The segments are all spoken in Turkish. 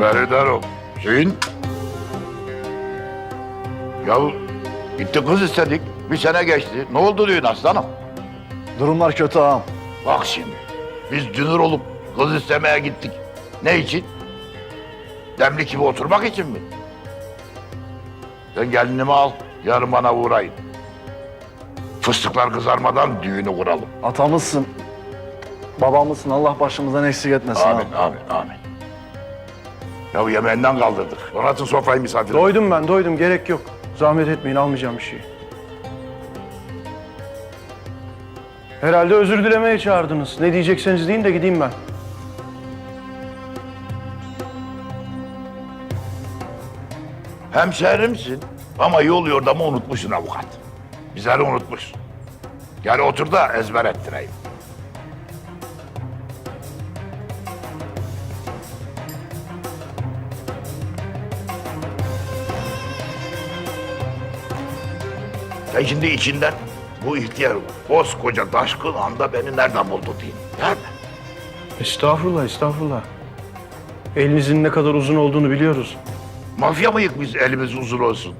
Bereder ol. Hüseyin. Ya gitti kız istedik. Bir sene geçti. Ne oldu düğün aslanım? Durumlar kötü ağam. Bak şimdi. Biz dünür olup kız istemeye gittik. Ne için? Demlik gibi oturmak için mi? Sen gelinimi al. Yarın bana uğrayın. Fıstıklar kızarmadan düğünü kuralım. Atamızsın. Babamızsın. Allah başımızdan eksik etmesin Amin, ağam. amin, amin. Ya yemeğinden kaldırdık. Donatın sofrayı misafir. Doydum ben doydum gerek yok. Zahmet etmeyin almayacağım bir şey. Herhalde özür dilemeye çağırdınız. Ne diyecekseniz deyin de gideyim ben. Hemşehrimsin ama yol yordamı unutmuşsun avukat. Bizleri unutmuşsun. Gel otur da ezber ettireyim. Sen şimdi içinden bu ihtiyar koskoca taşkın anda beni nereden buldu diyeyim. Mi? Estağfurullah estağfurullah. Elinizin ne kadar uzun olduğunu biliyoruz. Mafya mıyık biz elimiz uzun olsun?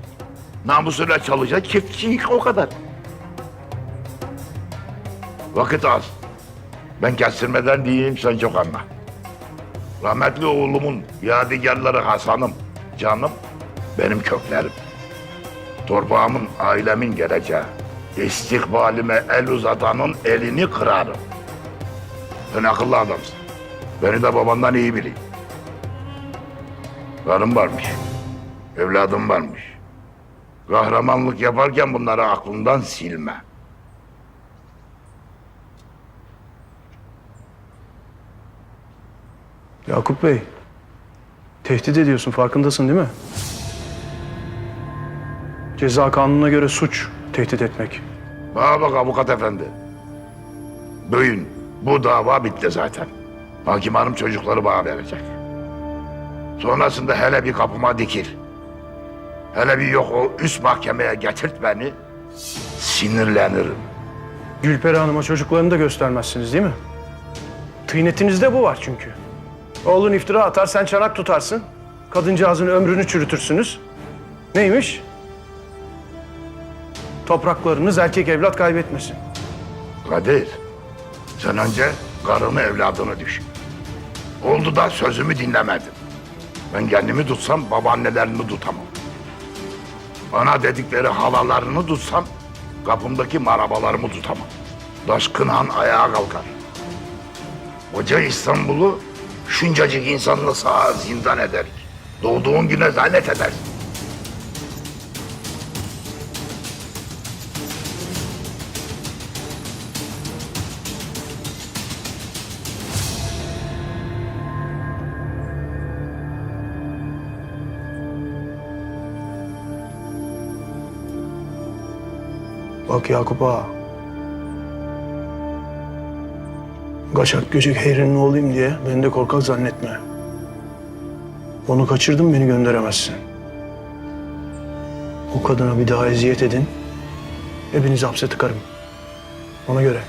Namusuyla çalışacak çiftçiyik o kadar. Vakit az. Ben kestirmeden diyeyim sen çok anla. Rahmetli oğlumun yadigarları Hasan'ım, canım, benim köklerim. Torpağımın, ailemin geleceği. İstikbalime el uzatanın elini kırarım. Sen akıllı adamsın. Beni de babandan iyi bileyim. Karım varmış. Evladım varmış. Kahramanlık yaparken bunları aklından silme. Yakup Bey, tehdit ediyorsun farkındasın değil mi? Ceza kanununa göre suç tehdit etmek. Bana bak avukat efendi. Bugün bu dava bitti zaten. Hakim hanım çocukları bana verecek. Sonrasında hele bir kapıma dikil. Hele bir yok o üst mahkemeye getirt beni. Sinirlenirim. Gülperi Hanım'a çocuklarını da göstermezsiniz değil mi? Tıynetinizde bu var çünkü. Oğlun iftira atar, sen çanak tutarsın. Kadıncağızın ömrünü çürütürsünüz. Neymiş? Topraklarınız erkek evlat kaybetmesin. Kadir, sen önce karını evladını düşün. Oldu da sözümü dinlemedin. Ben kendimi tutsam babaannelerini tutamam. Bana dedikleri halalarını tutsam kapımdaki marabalarımı tutamam. Taşkın Han ayağa kalkar. Koca İstanbul'u şuncacık insanla sağa zindan ederik. Doğduğun güne lanet edersin. Bak Yakup ağa. Kaçak göçek heyrinin olayım diye beni de korkak zannetme. Onu kaçırdın beni gönderemezsin. O kadına bir daha eziyet edin. Hepinizi hapse tıkarım. Ona göre.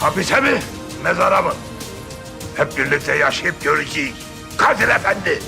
Hapise mi? Mezara mı? Hep birlikte yaşayıp göreceğiz. Kadir Efendi.